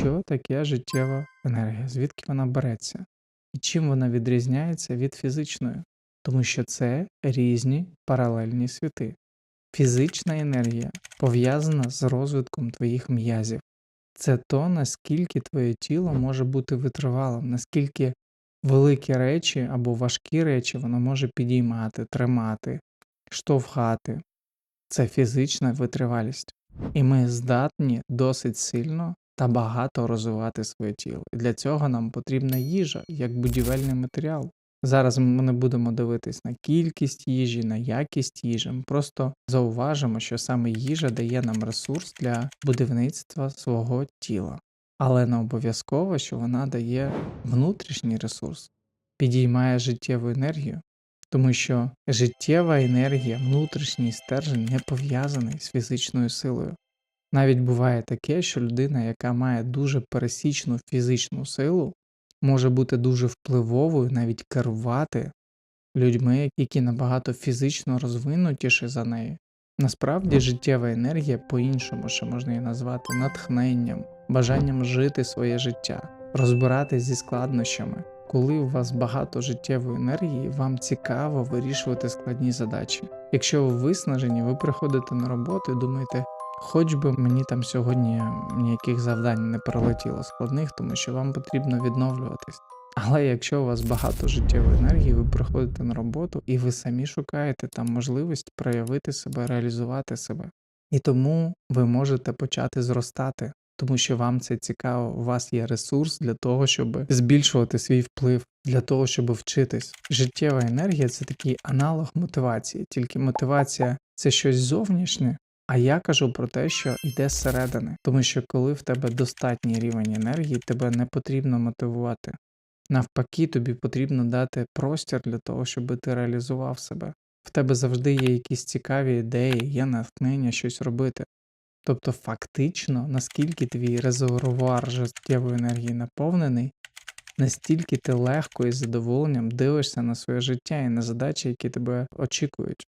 що таке життєва енергія, звідки вона береться, і чим вона відрізняється від фізичної, тому що це різні паралельні світи. Фізична енергія пов'язана з розвитком твоїх м'язів. Це то, наскільки твоє тіло може бути витривалим, наскільки великі речі або важкі речі воно може підіймати, тримати, штовхати. Це фізична витривалість. І ми здатні досить сильно та багато розвивати своє тіло. І для цього нам потрібна їжа як будівельний матеріал. Зараз ми не будемо дивитись на кількість їжі, на якість їжі. Ми просто зауважимо, що саме їжа дає нам ресурс для будівництва свого тіла. Але не обов'язково, що вона дає внутрішній ресурс, підіймає життєву енергію, тому що життєва енергія, внутрішній стержень не пов'язаний з фізичною силою. Навіть буває таке, що людина, яка має дуже пересічну фізичну силу, може бути дуже впливовою, навіть керувати людьми, які набагато фізично розвинутіші за неї. Насправді життєва енергія по-іншому ще можна її назвати натхненням, бажанням жити своє життя, розбиратись зі складнощами. Коли у вас багато життєвої енергії, вам цікаво вирішувати складні задачі. Якщо ви виснажені, ви приходите на роботу і думаєте, хоч би мені там сьогодні ніяких завдань не прилетіло складних, тому що вам потрібно відновлюватись. Але якщо у вас багато життєвої енергії, ви приходите на роботу і ви самі шукаєте там можливість проявити себе, реалізувати себе. І тому ви можете почати зростати, тому що вам це цікаво, у вас є ресурс для того, щоб збільшувати свій вплив, для того, щоб вчитись. Життєва енергія це такий аналог мотивації, тільки мотивація це щось зовнішнє. А я кажу про те, що йде зсередини, тому що коли в тебе достатній рівень енергії, тебе не потрібно мотивувати. Навпаки, тобі потрібно дати простір для того, щоб ти реалізував себе. В тебе завжди є якісь цікаві ідеї, є натхнення щось робити. Тобто, фактично, наскільки твій резервуар життєвої енергії наповнений, настільки ти легко і з задоволенням дивишся на своє життя і на задачі, які тебе очікують.